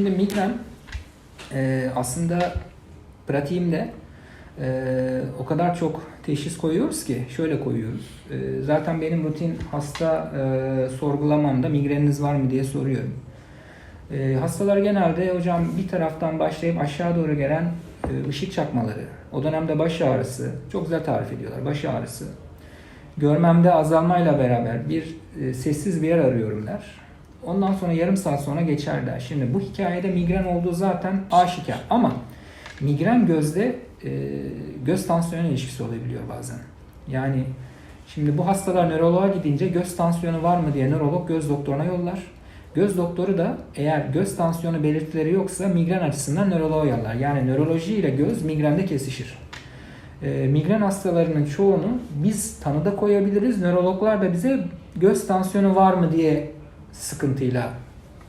Şimdi migren e, aslında pratiğimde e, o kadar çok teşhis koyuyoruz ki şöyle koyuyoruz. E, zaten benim rutin hasta e, sorgulamamda migreniniz var mı diye soruyorum. E, hastalar genelde hocam bir taraftan başlayıp aşağı doğru gelen e, ışık çakmaları, o dönemde baş ağrısı, çok güzel tarif ediyorlar baş ağrısı. Görmemde azalmayla beraber bir e, sessiz bir yer arıyorum der. Ondan sonra yarım saat sonra geçer der. Şimdi bu hikayede migren olduğu zaten aşikar ama migren gözde e, göz tansiyonu ilişkisi olabiliyor bazen. Yani şimdi bu hastalar nöroloğa gidince göz tansiyonu var mı diye nörolog göz doktoruna yollar. Göz doktoru da eğer göz tansiyonu belirtileri yoksa migren açısından nöroloğa yollar. Yani nöroloji ile göz migrende kesişir. E, migren hastalarının çoğunu biz tanıda koyabiliriz. Nörologlar da bize göz tansiyonu var mı diye sıkıntıyla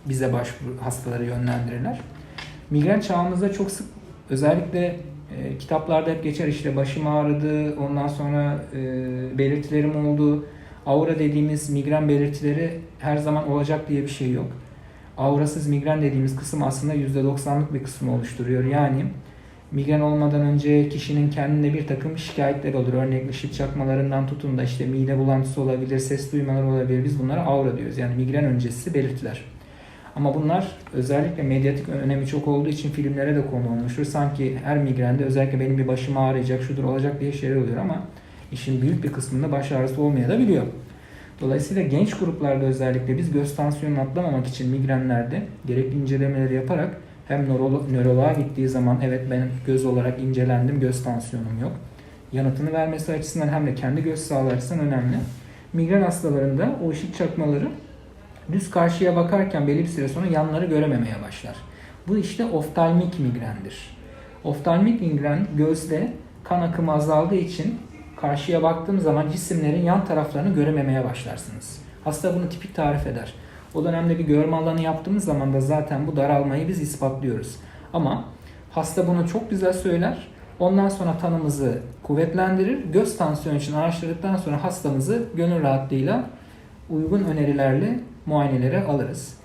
bize başvuru hastaları yönlendirirler. Migren çağımızda çok sık özellikle e, kitaplarda hep geçer işte başım ağrıdı, ondan sonra e, belirtilerim oldu. Aura dediğimiz migren belirtileri her zaman olacak diye bir şey yok. Aurasız migren dediğimiz kısım aslında %90'lık bir kısmı oluşturuyor. Yani migren olmadan önce kişinin kendinde bir takım şikayetler olur. Örneğin ışık çakmalarından tutun da işte mide bulantısı olabilir, ses duymaları olabilir. Biz bunlara aura diyoruz. Yani migren öncesi belirtiler. Ama bunlar özellikle medyatik önemi çok olduğu için filmlere de konu olmuştur. Sanki her migrende özellikle benim bir başım ağrıyacak, şudur olacak diye şeyler oluyor ama işin büyük bir kısmında baş ağrısı olmayabiliyor. Dolayısıyla genç gruplarda özellikle biz göz tansiyonunu atlamamak için migrenlerde gerekli incelemeleri yaparak hem nörolo- nöroloğa gittiği zaman evet ben göz olarak incelendim, göz tansiyonum yok. Yanıtını vermesi açısından hem de kendi göz sağlığı açısından önemli. Migren hastalarında o ışık çakmaları düz karşıya bakarken belli bir süre sonra yanları görememeye başlar. Bu işte oftalmik migrendir. Oftalmik migren gözde kan akımı azaldığı için karşıya baktığım zaman cisimlerin yan taraflarını görememeye başlarsınız. Hasta bunu tipik tarif eder. O dönemde bir görme alanı yaptığımız zaman da zaten bu daralmayı biz ispatlıyoruz. Ama hasta bunu çok güzel söyler. Ondan sonra tanımızı kuvvetlendirir. Göz tansiyonu için araştırdıktan sonra hastamızı gönül rahatlığıyla uygun önerilerle muayenelere alırız.